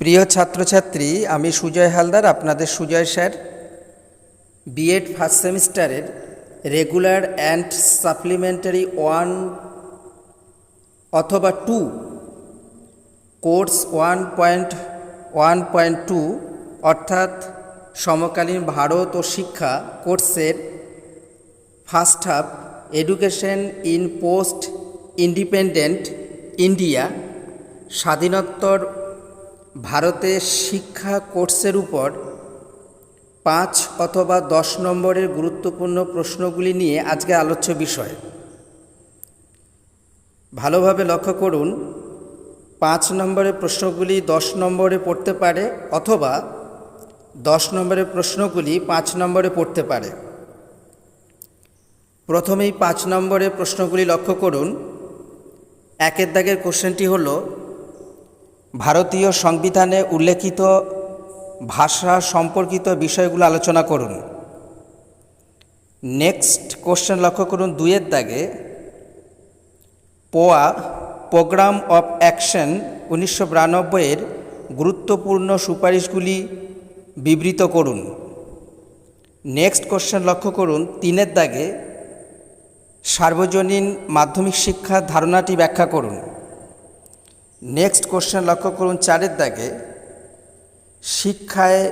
প্রিয় ছাত্রছাত্রী, আমি সুজয় হালদার, আপনাদের সুজয় স্যার। বিএড ফার্স্ট সেমিস্টারের রেগুলার অ্যান্ড সাপ্লিমেন্টারি ওয়ান অথবা two course one point one point two, অর্থাৎ সমকালীন ভারত ও শিক্ষা কোর্সের first half education in post independent India স্বাধীনোত্তর ভারতের শিক্ষা কোর্সের উপর পাঁচ অথবা দশ নম্বরের গুরুত্বপূর্ণ প্রশ্নগুলি নিয়ে আজকে আলোচ্য বিষয়। ভালোভাবে লক্ষ্য করুন, পাঁচ নম্বরের প্রশ্নগুলি দশ নম্বরে পড়তে পারে অথবা দশ নম্বরের প্রশ্নগুলি পাঁচ নম্বরে পড়তে পারে। প্রথমেই পাঁচ নম্বরের প্রশ্নগুলি লক্ষ্য করুন। একের দাগের কোশ্চেনটি হল ভারতীয় সংবিধানে উল্লেখিত ভাষা সম্পর্কিত বিষয়গুলো আলোচনা করুন। নেক্সট কোশ্চেন লক্ষ্য করুন দুইয়ের দাগে। পোয়া প্রোগ্রাম অফ অ্যাকশন উনিশশো বিরানব্বইয়ের গুরুত্বপূর্ণ সুপারিশগুলি বিবৃত করুন। নেক্সট কোশ্চেন লক্ষ্য করুন তিনের দাগে। সার্বজনীন মাধ্যমিক শিক্ষার ধারণাটি ব্যাখ্যা করুন। নেক্সট কোশ্চেন লক্ষ্য করুন চারের দাগে। শিক্ষায়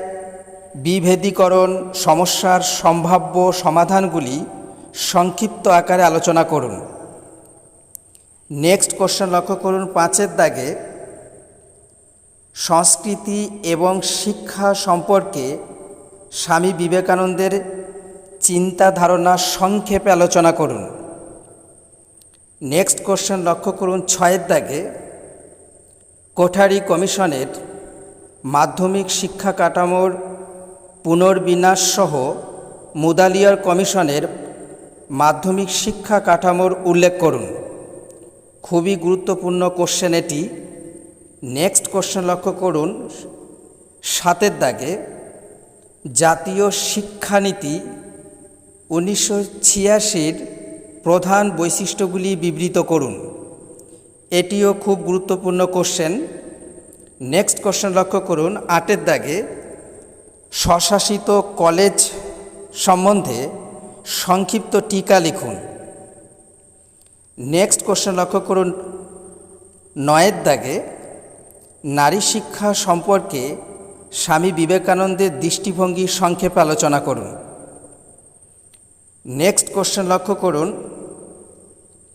বিভেদীকরণ, সমস্যার সম্ভাব্য সমাধানগুলি সংক্ষিপ্ত আকারে আলোচনা করুন। নেক্সট কোশ্চেন লক্ষ্য করুন পাঁচের দাগে। সংস্কৃতি এবং শিক্ষা সম্পর্কে স্বামী বিবেকানন্দের চিন্তা ধারণা সংক্ষেপে আলোচনা করুন। নেক্সট কোশ্চেন লক্ষ্য করুন ছয়ের দাগে। কোঠারি কমিশনের মাধ্যমিক শিক্ষা কাঠামোর পুনর্বিন্যাস সহ মুদালিয়ার কমিশনের মাধ্যমিক শিক্ষা কাঠামোর উল্লেখ করুন। খুবই গুরুত্বপূর্ণ কোশ্চেন এটি। নেক্সট কোশ্চেন লক্ষ্য করুন। সাতের দাগে, জাতীয় শিক্ষানীতি উনিশশো ছিয়াশির প্রধান বৈশিষ্ট্যগুলি বিবৃত করুন। এটিও খুব গুরুত্বপূর্ণ কোশ্চেন নেক্সট কোশ্চেন লক্ষ্য করুন, আটের দাগে স্বশাসিত কলেজ সম্বন্ধে সংক্ষিপ্ত টিকা লিখুন। নেক্সট কোশ্চেন লক্ষ্য করুন, নয়ের দাগে নারী শিক্ষা সম্পর্কে স্বামী বিবেকানন্দের দৃষ্টিভঙ্গি সংক্ষেপে আলোচনা করুন। নেক্সট কোশ্চেন লক্ষ্য করুন,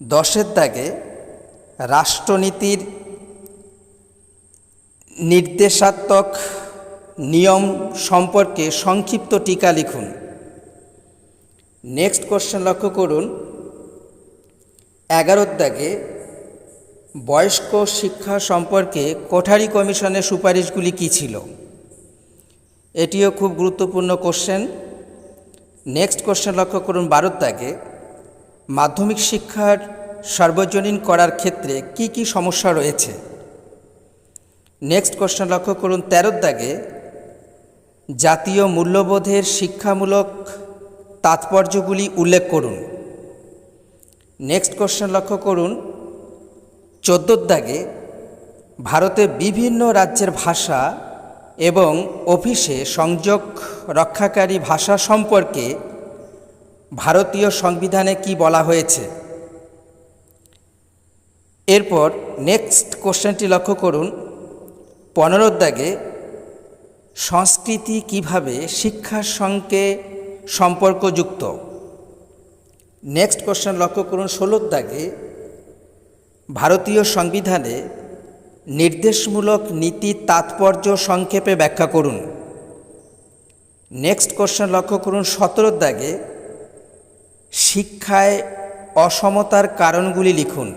দশের দাগে রাষ্ট্রনীতির নির্দেশাত্মক নিয়ম সম্পর্কে সংক্ষিপ্ত টিকা লিখুন। নেক্সট কোশ্চেন লক্ষ্য করুন। এগারোর দাগে বয়স্ক শিক্ষা সম্পর্কে কোঠারি কমিশনের সুপারিশগুলি কী ছিল? এটিও খুব গুরুত্বপূর্ণ কোশ্চেন নেক্সট কোশ্চেন লক্ষ্য করুন। বারোর দাগে মাধ্যমিক শিক্ষার সার্বজনীন করার ক্ষেত্রে কি কি সমস্যা রয়েছে? নেক্সট কোশ্চেন লক্ষ্য করুন, তেরোর দাগে জাতীয় মূল্যবোধের শিক্ষামূলক তাৎপর্যগুলি উল্লেখ করুন। নেক্সট কোশ্চেন লক্ষ্য করুন, চোদ্দোর দাগে ভারতে বিভিন্ন রাজ্যের ভাষা এবং অফিসে সংযোগ রক্ষাকারী ভাষা সম্পর্কে ভারতীয় সংবিধানে কি বলা হয়েছে? এরপর নেক্সট কোশ্চেনটি লক্ষ্য করুন। পনেরোর দাগে সংস্কৃতি কীভাবে শিক্ষার সঙ্গে সম্পর্কযুক্ত? নেক্সট কোশ্চেন লক্ষ্য করুন ষোলোর দাগে ভারতীয় সংবিধানে নির্দেশমূলক নীতির তাৎপর্য সংক্ষেপে ব্যাখ্যা করুন। নেক্সট কোশ্চেন লক্ষ্য করুন সতেরোর দাগে শিক্ষায় অসমতার কারণগুলি লিখুন।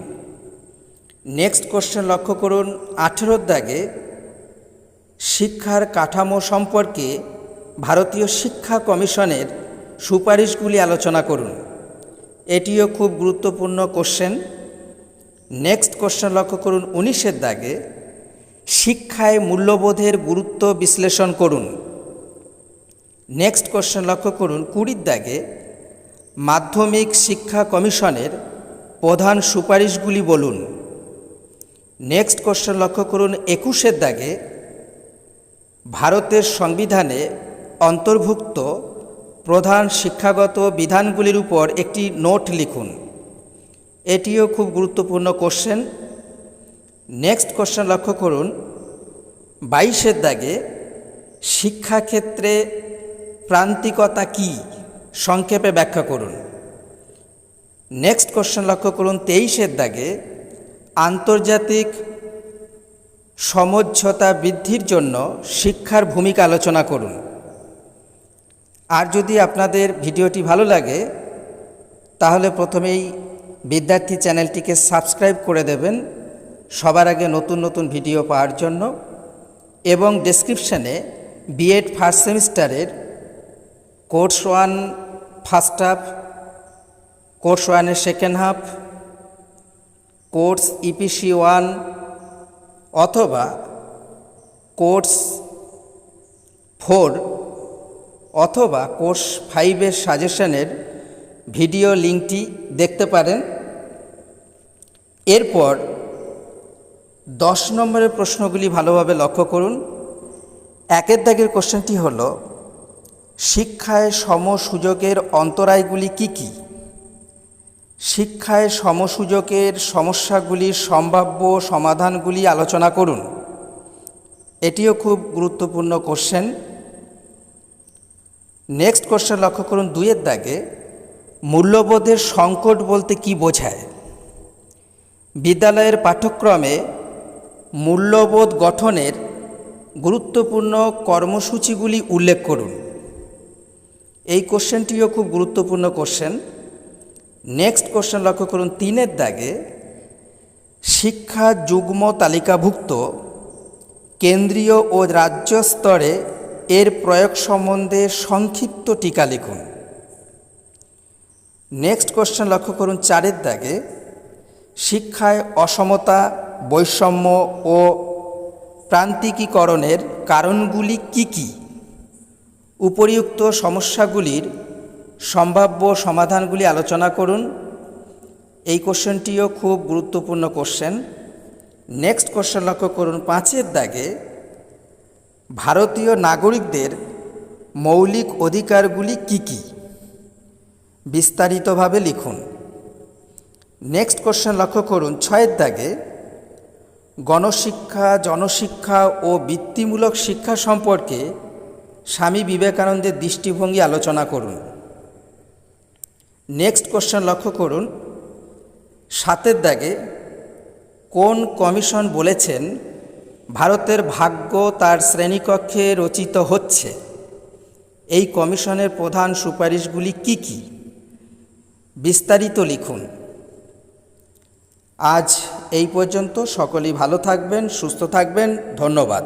নেক্সট কোশ্চেন লক্ষ্য করুন, আঠেরোর দাগে শিক্ষার কাঠামো সম্পর্কে ভারতীয় শিক্ষা কমিশনের সুপারিশগুলি আলোচনা করুন। এটিও খুব গুরুত্বপূর্ণ কোশ্চেন নেক্সট কোশ্চেন লক্ষ্য করুন, উনিশের দাগে শিক্ষায় মূল্যবোধের গুরুত্ব বিশ্লেষণ করুন। নেক্সট কোশ্চেন লক্ষ্য করুন, কুড়ির দাগে মাধ্যমিক শিক্ষা কমিশনের প্রধান সুপারিশগুলি বলুন। নেক্সট কোশ্চেন লক্ষ্য করুন, একুশের দাগে ভারতের সংবিধানে অন্তর্ভুক্ত প্রধান শিক্ষাগত বিধানগুলির উপর একটি নোট লিখুন। এটিও খুব গুরুত্বপূর্ণ কোশ্চেন নেক্সট কোশ্চেন লক্ষ্য করুন, বাইশের দাগে শিক্ষাক্ষেত্রে প্রান্তিকতা কি? সংক্ষেপে ব্যাখ্যা করুন। নেক্সট কোশ্চেন লক্ষ্য করুন, তেইশের দাগে আন্তর্জাতিক সমঝোতা বৃদ্ধির জন্য শিক্ষার ভূমিকা আলোচনা করুন। আর যদি আপনাদের ভিডিওটি ভালো লাগে, তাহলে প্রথমেই বিদ্যার্থী চ্যানেলটিকে সাবস্ক্রাইব করে দেবেন সবার আগে নতুন নতুন ভিডিও পাওয়ার জন্য এবং ডেসক্রিপশানে বিএড ফার্স্ট সেমিস্টারের course one first half, course ওয়ানের second half course EPC one অথবা কোর্স ফোর অথবা কোর্স ফাইভের সাজেশনের ভিডিও লিঙ্কটি দেখতে পারেন। এরপর দশ নম্বরের প্রশ্নগুলি ভালোভাবে লক্ষ্য করুন। একের দাগের কোশ্চেনটি হল, শিক্ষায় সম সুযোগের অন্তরায়গুলি কী কি? শিক্ষায় সমসুযোগের সমস্যাগুলির সম্ভাব্য সমাধানগুলি আলোচনা করুন। এটিও খুব গুরুত্বপূর্ণ কোশ্চেন নেক্সট কোশ্চেন লক্ষ্য করুন দুইয়ের দাগে, মূল্যবোধের সংকট বলতে কি বোঝায়? বিদ্যালয়ের পাঠ্যক্রমে মূল্যবোধ গঠনের গুরুত্বপূর্ণ কর্মসূচিগুলি উল্লেখ করুন। এই কোশ্চেনটিও খুব গুরুত্বপূর্ণ কোশ্চেন নেক্সট কোশ্চেন লক্ষ্য করুন, তিনের দাগে শিক্ষা যুগ্ম তালিকাভুক্ত কেন্দ্রীয় ও রাজ্য স্তরে এর প্রয়োগ সম্বন্ধে সংক্ষিপ্ত টিকা লিখুন। নেক্সট কোশ্চেন লক্ষ্য করুন, চারের দাগে শিক্ষায় অসমতা, বৈষম্য ও প্রান্তিকীকরণের কারণগুলি কি কি? উপরিউক্ত সমস্যাগুলির সম্ভাব্য সমাধানগুলি আলোচনা করুন। এই কোশ্চেনটিও খুব গুরুত্বপূর্ণ কোশ্চেন। নেক্সট কোশ্চেন লক্ষ্য করুন, পাঁচের দাগে ভারতীয় নাগরিকদের মৌলিক অধিকারগুলি কি কি? বিস্তারিতভাবে লিখুন। নেক্সট কোশ্চেন লক্ষ্য করুন, ছয়ের দাগে গণশিক্ষা, জনশিক্ষা ও বৃত্তিমূলক শিক্ষা সম্পর্কে স্বামী বিবেকানন্দের দৃষ্টিভঙ্গি আলোচনা করুন। নেক্সট কোশ্চেন লক্ষ্য করুন। সাতের দাগে কোন কমিশন বলেছেন, ভারতের ভাগ্য তার শ্রেণীকক্ষে রচিত হচ্ছে এই কমিশনের প্রধান সুপারিশগুলি কি কি? বিস্তারিত লিখুন। আজ এই পর্যন্ত। সকলেই ভালো থাকবেন, সুস্থ থাকবেন। ধন্যবাদ।